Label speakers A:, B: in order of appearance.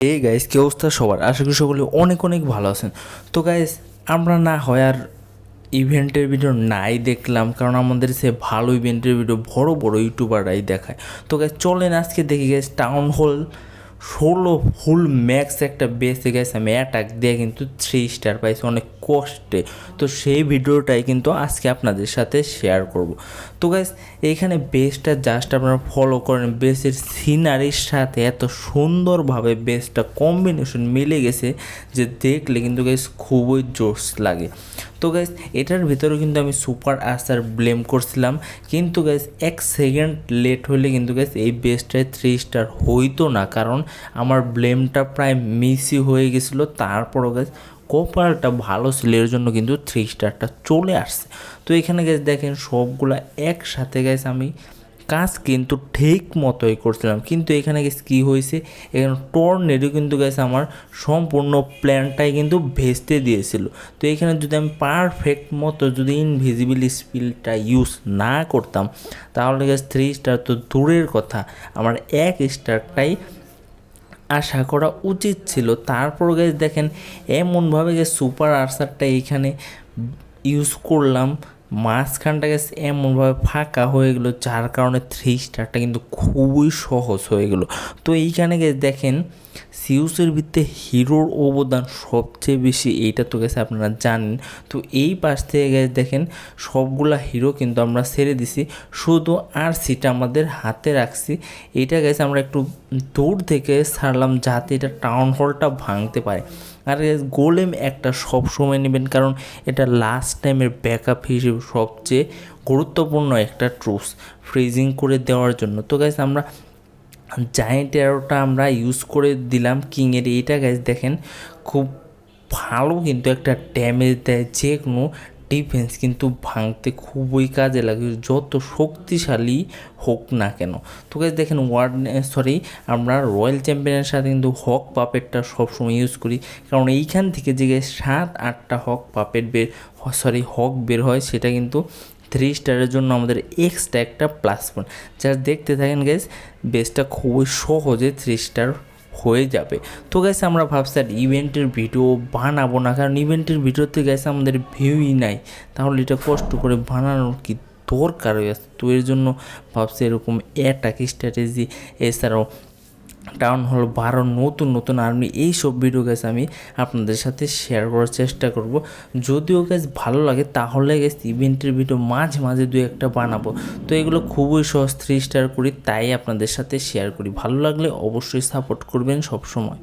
A: এই গাইজ কী অবস্থা সবার? আশা করি সকলে অনেক অনেক ভালো আছেন। তো গাইস আমরা না হয় আর ইভেন্টের ভিডিও নাই দেখলাম, কারণ আমাদের সে ভালো ইভেন্টের ভিডিও বড় বড় ইউটিউবাররাই দেখায়। তো গাইজ চলেন আজকে দেখি গাইস টাউন হল ষোলো ফুল ম্যাক্স একটা বেসে গেছে আমি অ্যাটাক দিয়ে কিন্তু থ্রি স্টার পাইছি, অনেক কষ্টে। তো সেই ভিডিওটাই কিন্তু আজকে আপনাদের সাথে শেয়ার করব। তো গাইস এইখানে বেসটা জাস্ট আপনারা ফলো করেন বেসের সিনারির সাথে এত সুন্দরভাবে বেসটা কম্বিনেশন মিলে গেছে যে দেখলে কিন্তু গাইস খুবই জোস লাগে। তো গ্যাস এটার ভিতরেও কিন্তু আমি সুপার আসার ব্লেম করছিলাম। কিন্তু গ্যাস এক সেকেন্ড লেট হলে কিন্তু গ্যাস এই বেস্টটায় থ্রি স্টার হইতো না। কারণ আমার ব্লেমটা প্রায় মিসই হয়ে গেছিল। তারপরও গ্যাস কপালটা ভালো ছিল। এর জন্য কিন্তু থ্রি স্টারটা চলে আসছে। তো এখানে গেছে দেখেন সবগুলা একসাথে গেছে আমি কাজ কিন্তু ঠিক মতোই করছিলাম। কিন্তু এখানে গেছে কী হয়েছে? এখানে টর্নেডো কিন্তু গেছে আমার সম্পূর্ণ প্ল্যানটাই কিন্তু ভেস্তে দিয়েছিল। তো এখানে যদি আমি পারফেক্ট মতো যদি ইনভিজিবল স্পিলটা ইউজ না করতাম, তাহলে গেছে থ্রি স্টার তো দূরের কথা। আমার এক স্টারটাই আশা করা উচিত ছিল। তারপর গেছে দেখেন, এমনভাবে যে সুপার আর্সারটা এইখানে ইউজ করলাম। মাঝখানটা গেছে এমনভাবে ফাঁকা হয়ে গেলো, যার কারণে থ্রি স্টারটা কিন্তু খুবই সহজ হয়ে গেলো। তো এইখানে গেছে দেখেন সিউসের ভিত্তে হিরোর অবদান সবচেয়ে বেশি, এইটা তো গেছে আপনারা জানেন। তো এই পাশ থেকে গেছে দেখেন, সবগুলা হিরো কিন্তু আমরা ছেড়ে দিছি। শুধু আর সিটা আমাদের হাতে রাখছি। এটা গেছে আমরা একটু দূর থেকে ছাড়লাম যাতে এটা টাউন হলটা ভাঙতে পারে। আর গোলেম একটা সব সময় নেবেন, কারণ এটা লাস্ট টাইমের ব্যাকআপ হিসেবে সবচেয়ে গুরুত্বপূর্ণ একটা ট্রুস ফ্রিজিং করে দেওয়ার জন্য। তো গাইজ আমরা জায়েন্ট এরোটা আমরা ইউজ করে দিলাম কিংয়ের, এইটা গাইজ দেখেন খুব ভালো কিন্তু একটা ড্যামেজ দেয় যে কোনো ডিফেন্স কিন্তু ভাঙতে খুবই কাজে লাগে, যত শক্তিশালী হোক না কেন। তো গাইজ দেখেন ওয়ার্ড সরি আমরা রয়্যাল চ্যাম্পিয়নের সাথে কিন্তু হক পাপেটটা সবসময় ইউজ করি। কারণ এইখান থেকে যে সাত, আটটা হক পাপেট বের সরি হক বের হয়, সেটা কিন্তু থ্রি স্টারের জন্য আমাদের এক্সট্রা একটা প্লাস পয়েন্ট যা দেখতে থাকেন গ্যাস বেসটা খুবই সহজে থ্রি স্টার হয়ে যাবে। তো গেছে আমরা ভাবছি আর ইভেন্টের ভিডিও বানাবো না, কারণ ইভেন্টের ভিডিওতে গেছে আমাদের ভিউই নাই। তাহলে এটা কষ্ট করে বানানোর কি দরকার? হয়ে আছে তো এর জন্য ভাবছি এরকম অ্যাটাক স্ট্র্যাটেজি এছাড়াও টাউন হল, বারো নতুন নতুন আর্মি এই সব ভিডিও গাছ আমি আপনাদের সাথে শেয়ার করার চেষ্টা করব। যদিও গ্যাস ভালো লাগে, তাহলে গ্যাস ইভেন্টের ভিডিও মাঝে মাঝে দু একটা বানাবো। তো এগুলো খুবই সহজ থ্রি স্টার করি, তাই আপনাদের সাথে শেয়ার করি। ভালো লাগলে অবশ্যই সাপোর্ট করবেন সব সময়